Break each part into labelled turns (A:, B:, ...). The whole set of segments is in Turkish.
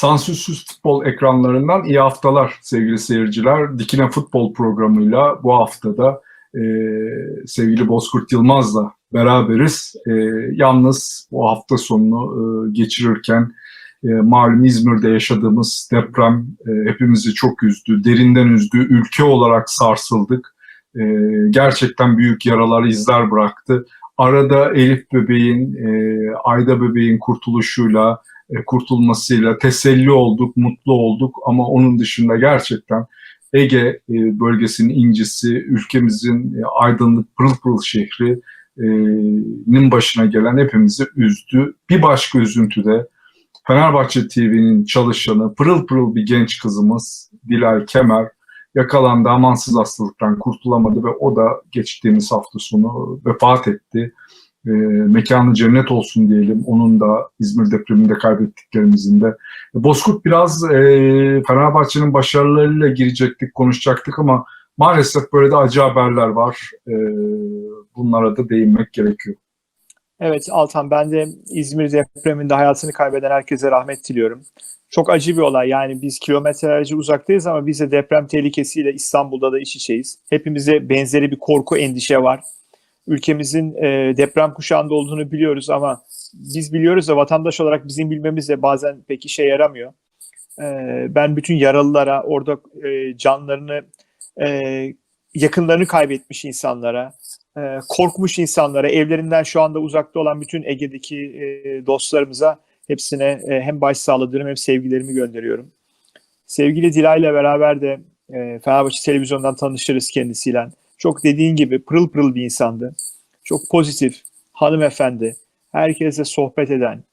A: Sansürsüz futbol ekranlarından iyi haftalar sevgili seyirciler. Dikine Futbol programıyla bu haftada e, sevgili Bozkurt Yılmaz'la beraberiz. E, yalnız bu hafta sonunu e, geçirirken e, malum İzmir'de yaşadığımız deprem e, hepimizi çok üzdü, derinden üzdü. Ülke olarak sarsıldık. E, gerçekten büyük yaralar, izler bıraktı. Arada Elif bebeğin, e, Ayda bebeğin kurtuluşuyla, kurtulmasıyla teselli olduk, mutlu olduk ama onun dışında gerçekten Ege e, bölgesinin incisi, ülkemizin e, aydınlık pırıl pırıl şehrinin başına gelen hepimizi üzdü. Bir başka üzüntü de Fenerbahçe TV'nin çalışanı, pırıl pırıl bir genç kızımız Dilay Kemer yakalandı, amansız hastalıktan kurtulamadı ve o da geçtiğimiz hafta sonu vefat etti. E, mekanı cennet olsun diyelim. Onun da İzmir depreminde kaybettiklerimizin de. Bozkurt biraz e, Fenerbahçe'nin başarılarıyla girecektik, konuşacaktık ama maalesef böyle de acı haberler var. E, bunlara da değinmek gerekiyor.
B: Evet Altan ben de İzmir depreminde hayatını kaybeden herkese rahmet diliyorum. Çok acı bir olay yani biz kilometrelerce uzaktayız ama biz de deprem tehlikesiyle İstanbul'da da iç içeyiz. Hepimize benzeri bir korku endişe var. Ülkemizin e, deprem kuşağında olduğunu biliyoruz ama biz biliyoruz da vatandaş olarak bizim bilmemiz de bazen pek işe yaramıyor. E, ben bütün yaralılara, orada e, canlarını, e, yakınlarını kaybetmiş insanlara, e, korkmuş insanlara, evlerinden şu anda uzakta olan bütün Ege'deki e, dostlarımıza hepsine e, hem başsağlığı diliyorum hem sevgilerimi gönderiyorum. Sevgili Dilay'la beraber de e, Fenerbahçe Televizyon'dan tanışırız kendisiyle. Çok dediğin gibi pırıl pırıl bir insandı. Çok pozitif, hanımefendi, herkese sohbet eden,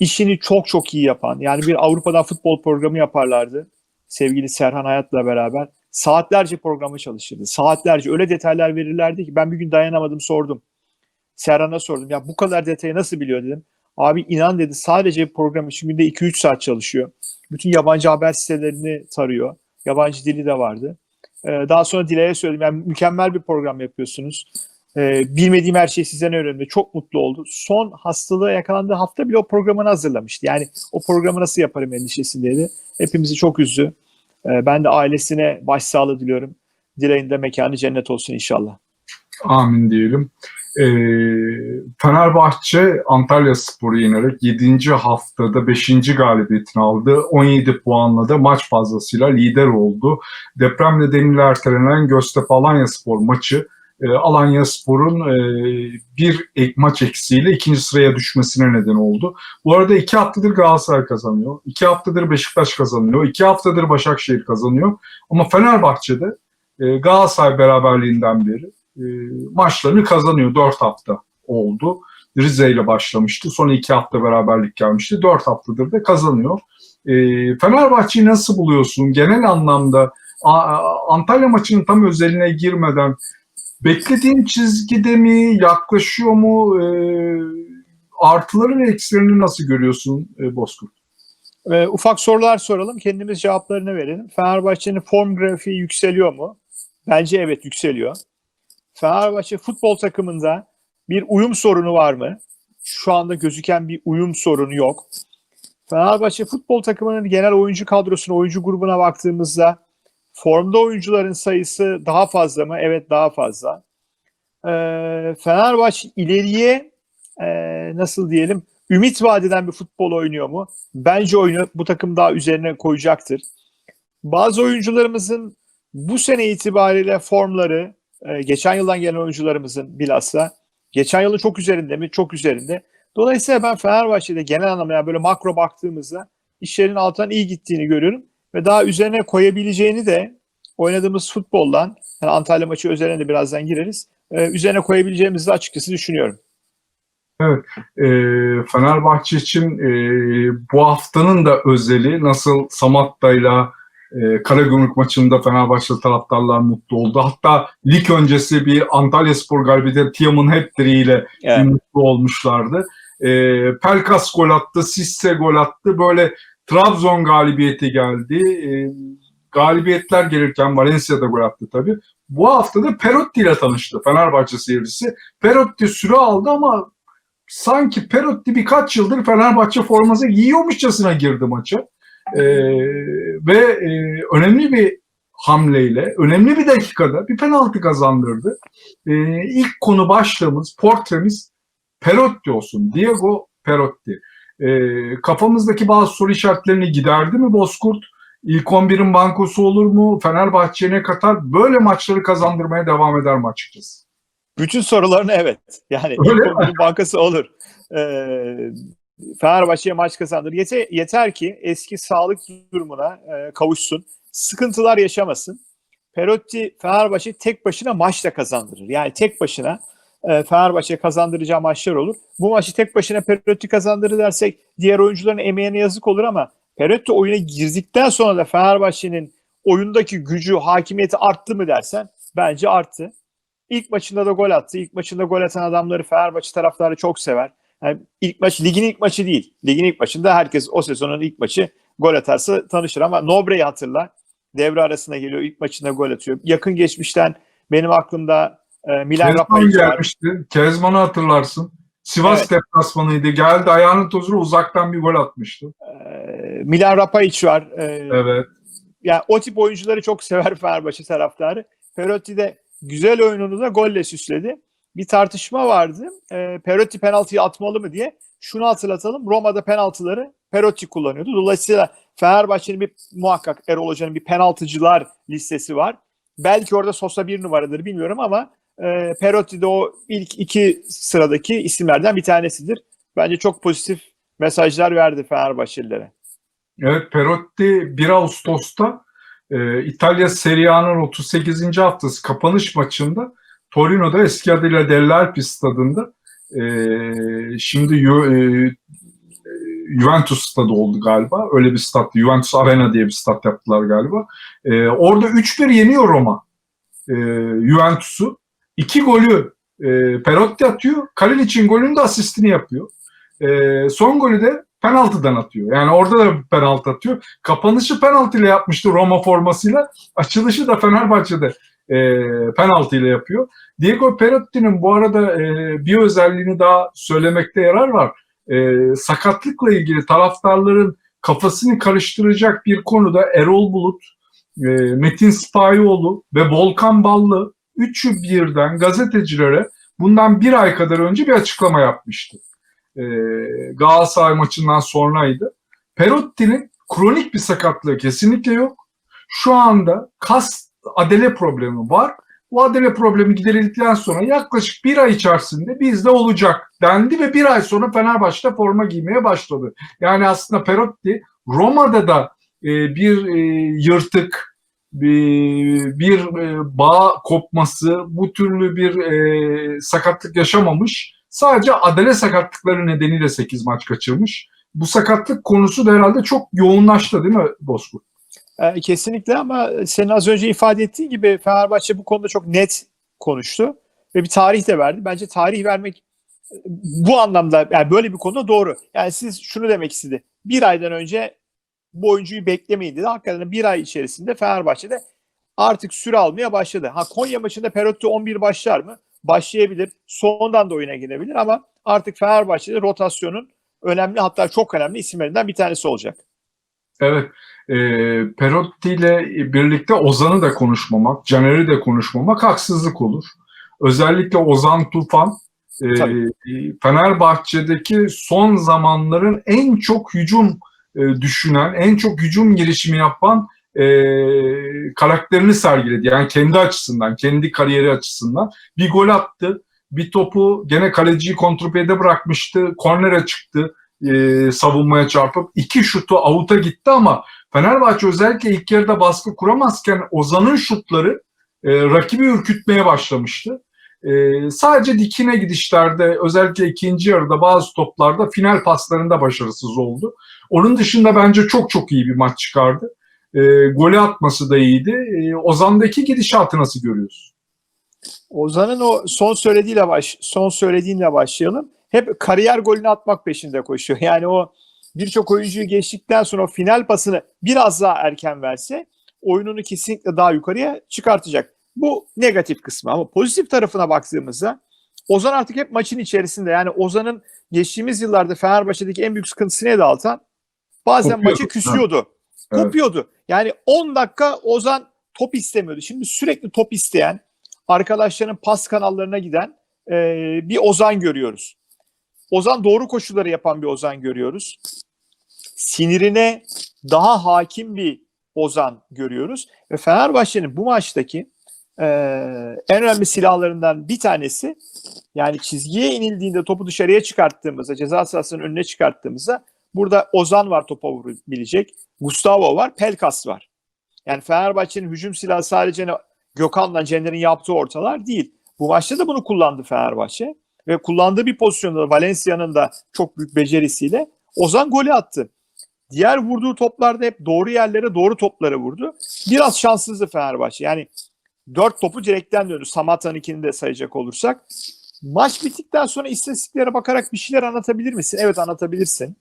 B: işini çok çok iyi yapan. Yani bir Avrupa'dan futbol programı yaparlardı. Sevgili Serhan Hayat'la beraber. Saatlerce programı çalışırdı. Saatlerce öyle detaylar verirlerdi ki ben bir gün dayanamadım sordum. Serhan'a sordum. Ya bu kadar detayı nasıl biliyor dedim. Abi inan dedi sadece program için günde 2-3 saat çalışıyor. Bütün yabancı haber sitelerini tarıyor. Yabancı dili de vardı. Ee, daha sonra Dile'ye söyledim. Yani mükemmel bir program yapıyorsunuz. Ee, bilmediğim her şeyi sizden öğrendim. Çok mutlu oldu. Son hastalığa yakalandığı hafta bile o programını hazırlamıştı. Yani o programı nasıl yaparım endişesindeydi. Hepimizi çok üzdü. Ee, ben de ailesine başsağlığı diliyorum. Dileğin de mekanı cennet olsun inşallah.
A: Amin diyelim. Ee, Fenerbahçe Antalya Spor'u yenerek 7. haftada 5. galibiyetini aldı. 17 puanla da maç fazlasıyla lider oldu. Deprem nedeniyle ertelenen Göztepe Alanya Spor maçı e, Alanya Spor'un e, bir ek, maç eksiğiyle ikinci sıraya düşmesine neden oldu. Bu arada iki haftadır Galatasaray kazanıyor. iki haftadır Beşiktaş kazanıyor. iki haftadır Başakşehir kazanıyor. Ama Fenerbahçe'de e, Galatasaray beraberliğinden beri e, maçlarını kazanıyor. Dört hafta oldu. Rize ile başlamıştı. Sonra iki hafta beraberlik gelmişti. Dört haftadır da kazanıyor. E, Fenerbahçe'yi nasıl buluyorsun? Genel anlamda Antalya maçının tam özeline girmeden beklediğin çizgide mi? Yaklaşıyor mu? E, artıları ve eksilerini nasıl görüyorsun e, Bozkurt?
B: Ee, ufak sorular soralım. Kendimiz cevaplarını verelim. Fenerbahçe'nin form grafiği yükseliyor mu? Bence evet yükseliyor. Fenerbahçe futbol takımında bir uyum sorunu var mı? Şu anda gözüken bir uyum sorunu yok. Fenerbahçe futbol takımının genel oyuncu kadrosuna, oyuncu grubuna baktığımızda formda oyuncuların sayısı daha fazla mı? Evet daha fazla. Ee, Fenerbahçe ileriye e, nasıl diyelim ümit vadeden bir futbol oynuyor mu? Bence oyunu bu takım daha üzerine koyacaktır. Bazı oyuncularımızın bu sene itibariyle formları e, geçen yıldan gelen oyuncularımızın bilhassa geçen yılın çok üzerinde mi? Çok üzerinde. Dolayısıyla ben Fenerbahçe'de genel anlamda yani böyle makro baktığımızda işlerin altından iyi gittiğini görüyorum ve daha üzerine koyabileceğini de oynadığımız futboldan yani Antalya maçı özeline de birazdan gireriz. E, üzerine koyabileceğimizi açıkçası düşünüyorum.
A: Evet, e, Fenerbahçe için e, bu haftanın da özeli nasıl Samatta'yla e, Karagümrük maçında Fenerbahçe taraftarlar mutlu oldu. Hatta lig öncesi bir Antalya Spor galibiyeti Tiam'ın hat-trick'iyle
B: Evet.
A: mutlu olmuşlardı. E, Pelkas gol attı, Sisse gol attı. Böyle Trabzon galibiyeti geldi. E, galibiyetler gelirken Valencia'da gol attı tabii. Bu hafta da Perotti ile tanıştı Fenerbahçe seyircisi. Perotti süre aldı ama sanki Perotti birkaç yıldır Fenerbahçe forması giyiyormuşçasına girdi maça. E, ve e, önemli bir hamleyle, önemli bir dakikada bir penaltı kazandırdı. E, ilk konu başlığımız, portremiz Perotti olsun. Diego Perotti. E, kafamızdaki bazı soru işaretlerini giderdi mi Bozkurt? İlk 11'in bankosu olur mu? Fenerbahçe'ye ne katar? Böyle maçları kazandırmaya devam eder mi açıkçası?
B: Bütün sorularını evet. Yani
A: Öyle
B: ilk oyunun bankası olur. Ee, Fenerbahçe'ye maç kazandır. Yeter, yeter ki eski sağlık durumuna e, kavuşsun. Sıkıntılar yaşamasın. Perotti Fenerbahçe tek başına maç da kazandırır. Yani tek başına e, Fenerbahçe kazandıracağı maçlar olur. Bu maçı tek başına Perotti kazandırır dersek diğer oyuncuların emeğine yazık olur ama Perotti oyuna girdikten sonra da Fenerbahçe'nin oyundaki gücü, hakimiyeti arttı mı dersen bence arttı. İlk maçında da gol attı. İlk maçında gol atan adamları Fenerbahçe taraftarı çok sever. Yani ilk maç ligin ilk maçı değil. Ligin ilk maçında herkes o sezonun ilk maçı gol atarsa tanışır ama Nobre'yi hatırla. Devre arasına geliyor. ilk maçında gol atıyor. Yakın geçmişten benim aklımda e, Milan var.
A: gelmişti. Kezman'ı hatırlarsın. Sivas
B: Evet.
A: deplasmanıydı. Geldi ayağının tozuyla uzaktan bir gol atmıştı.
B: E, Milan Rapaiç var. E,
A: Evet.
B: yani o tip oyuncuları çok sever Fenerbahçe taraftarı. Perotti de güzel oyununu da golle süsledi. Bir tartışma vardı. E, Perotti penaltıyı atmalı mı diye. Şunu hatırlatalım. Roma'da penaltıları Perotti kullanıyordu. Dolayısıyla Fenerbahçe'nin bir muhakkak Erol Hoca'nın bir penaltıcılar listesi var. Belki orada Sosa bir numaradır bilmiyorum ama e, Perotti de o ilk iki sıradaki isimlerden bir tanesidir. Bence çok pozitif mesajlar verdi Fenerbahçelilere.
A: Evet Perotti 1 Ağustos'ta e, İtalya Serie A'nın 38. haftası kapanış maçında Torino'da eski adıyla Dell'Alpi stadında e, şimdi Ju- e, Juventus stadı oldu galiba. Öyle bir stat. Juventus Arena diye bir stat yaptılar galiba. E, orada 3-1 yeniyor Roma. E, Juventus'u. İki golü e, Perotti atıyor. Kalinic'in golünün de asistini yapıyor. E, son golü de penaltıdan atıyor. Yani orada da penaltı atıyor. Kapanışı penaltıyla yapmıştı Roma formasıyla. Açılışı da Fenerbahçe'de e, penaltıyla yapıyor. Diego Perotti'nin bu arada e, bir özelliğini daha söylemekte yarar var. E, sakatlıkla ilgili taraftarların kafasını karıştıracak bir konuda Erol Bulut, e, Metin Spahioğlu ve Volkan Ballı üçü birden gazetecilere bundan bir ay kadar önce bir açıklama yapmıştı. E, Galatasaray maçından sonraydı. Perotti'nin kronik bir sakatlığı kesinlikle yok. Şu anda kas adele problemi var. Bu adele problemi giderildikten sonra yaklaşık bir ay içerisinde bizde olacak dendi ve bir ay sonra Fenerbahçe'de forma giymeye başladı. Yani aslında Perotti Roma'da da e, bir e, yırtık, bir, bir e, bağ kopması, bu türlü bir e, sakatlık yaşamamış. Sadece adele sakatlıkları nedeniyle 8 maç kaçırmış. Bu sakatlık konusu da herhalde çok yoğunlaştı değil mi Bozkurt?
B: E, kesinlikle ama senin az önce ifade ettiğin gibi Fenerbahçe bu konuda çok net konuştu ve bir tarih de verdi. Bence tarih vermek e, bu anlamda yani böyle bir konuda doğru. Yani siz şunu demek istedi. Bir aydan önce bu oyuncuyu beklemeyin dedi. Hakikaten bir ay içerisinde Fenerbahçe'de artık süre almaya başladı. Ha Konya maçında Perotti 11 başlar mı? Başlayabilir. Sondan da oyuna girebilir ama artık Fenerbahçe'de rotasyonun önemli hatta çok önemli isimlerinden bir tanesi olacak.
A: Evet. E, Perotti ile birlikte Ozan'ı da konuşmamak, Caner'i de konuşmamak haksızlık olur. Özellikle Ozan Tufan e,
B: Tabii.
A: Fenerbahçe'deki son zamanların en çok hücum e, düşünen, en çok hücum girişimi yapan e, karakterini sergiledi. Yani kendi açısından, kendi kariyeri açısından. Bir gol attı, bir topu gene kaleciyi kontrpiyede bırakmıştı, kornere çıktı e, savunmaya çarpıp. iki şutu avuta gitti ama Fenerbahçe özellikle ilk yarıda baskı kuramazken Ozan'ın şutları e, rakibi ürkütmeye başlamıştı. E, sadece dikine gidişlerde özellikle ikinci yarıda bazı toplarda final paslarında başarısız oldu. Onun dışında bence çok çok iyi bir maç çıkardı. E, golü atması da iyiydi. E, Ozan'daki gidişatı nasıl görüyorsun?
B: Ozan'ın o son söylediğiyle baş son söylediğinle başlayalım. Hep kariyer golünü atmak peşinde koşuyor. Yani o birçok oyuncuyu geçtikten sonra o final pasını biraz daha erken verse oyununu kesinlikle daha yukarıya çıkartacak. Bu negatif kısmı ama pozitif tarafına baktığımızda Ozan artık hep maçın içerisinde. Yani Ozan'ın geçtiğimiz yıllarda Fenerbahçe'deki en büyük sıkıntısı neydi Altan? Bazen
A: Kopuyordu,
B: maçı küsüyordu.
A: Evet.
B: Kopuyordu. Yani 10 dakika Ozan top istemiyordu. Şimdi sürekli top isteyen, arkadaşların pas kanallarına giden e, bir Ozan görüyoruz. Ozan doğru koşuları yapan bir Ozan görüyoruz. Sinirine daha hakim bir Ozan görüyoruz. Ve Fenerbahçe'nin bu maçtaki e, en önemli silahlarından bir tanesi yani çizgiye inildiğinde topu dışarıya çıkarttığımızda, ceza sahasının önüne çıkarttığımızda burada Ozan var topa vurabilecek, Gustavo var, Pelkas var. Yani Fenerbahçe'nin hücum silahı sadece Gökhan'la Cener'in yaptığı ortalar değil. Bu maçta da bunu kullandı Fenerbahçe. Ve kullandığı bir pozisyonda da Valencia'nın da çok büyük becerisiyle Ozan golü attı. Diğer vurduğu toplarda hep doğru yerlere doğru topları vurdu. Biraz şanssızdı Fenerbahçe. Yani dört topu direkten döndü. Samatta'nınkini de sayacak olursak. Maç bittikten sonra istatistiklere bakarak bir şeyler anlatabilir misin? Evet anlatabilirsin.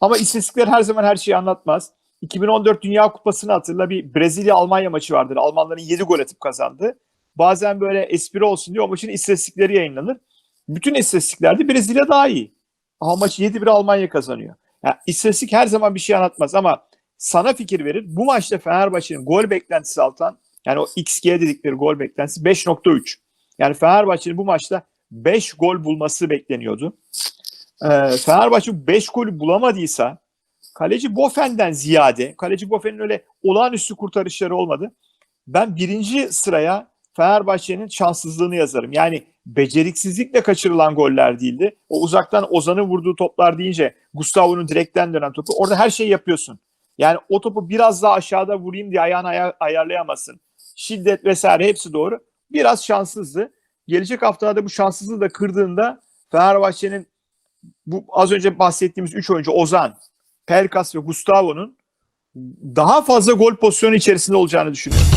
B: Ama istatistikler her zaman her şeyi anlatmaz. 2014 Dünya Kupası'nı hatırla bir Brezilya-Almanya maçı vardır. Almanların 7 gol atıp kazandı. Bazen böyle espri olsun diye o maçın istatistikleri yayınlanır. Bütün istatistiklerde Brezilya daha iyi. Ama maçı 7-1 Almanya kazanıyor. Yani istatistik her zaman bir şey anlatmaz ama sana fikir verir. Bu maçta Fenerbahçe'nin gol beklentisi altan yani o XG dedikleri gol beklentisi 5.3. Yani Fenerbahçe'nin bu maçta 5 gol bulması bekleniyordu. Ee, Fenerbahçe 5 golü bulamadıysa kaleci Bofen'den ziyade, kaleci Bofen'in öyle olağanüstü kurtarışları olmadı. Ben birinci sıraya Fenerbahçe'nin şanssızlığını yazarım. Yani beceriksizlikle kaçırılan goller değildi. O uzaktan Ozan'ın vurduğu toplar deyince Gustavo'nun direkten dönen topu. Orada her şeyi yapıyorsun. Yani o topu biraz daha aşağıda vurayım diye ayağını aya- ayarlayamazsın. Şiddet vesaire hepsi doğru. Biraz şanssızdı. Gelecek haftada bu şanssızlığı da kırdığında Fenerbahçe'nin bu az önce bahsettiğimiz 3 oyuncu Ozan, Pelkas ve Gustavo'nun daha fazla gol pozisyonu içerisinde olacağını düşünüyorum.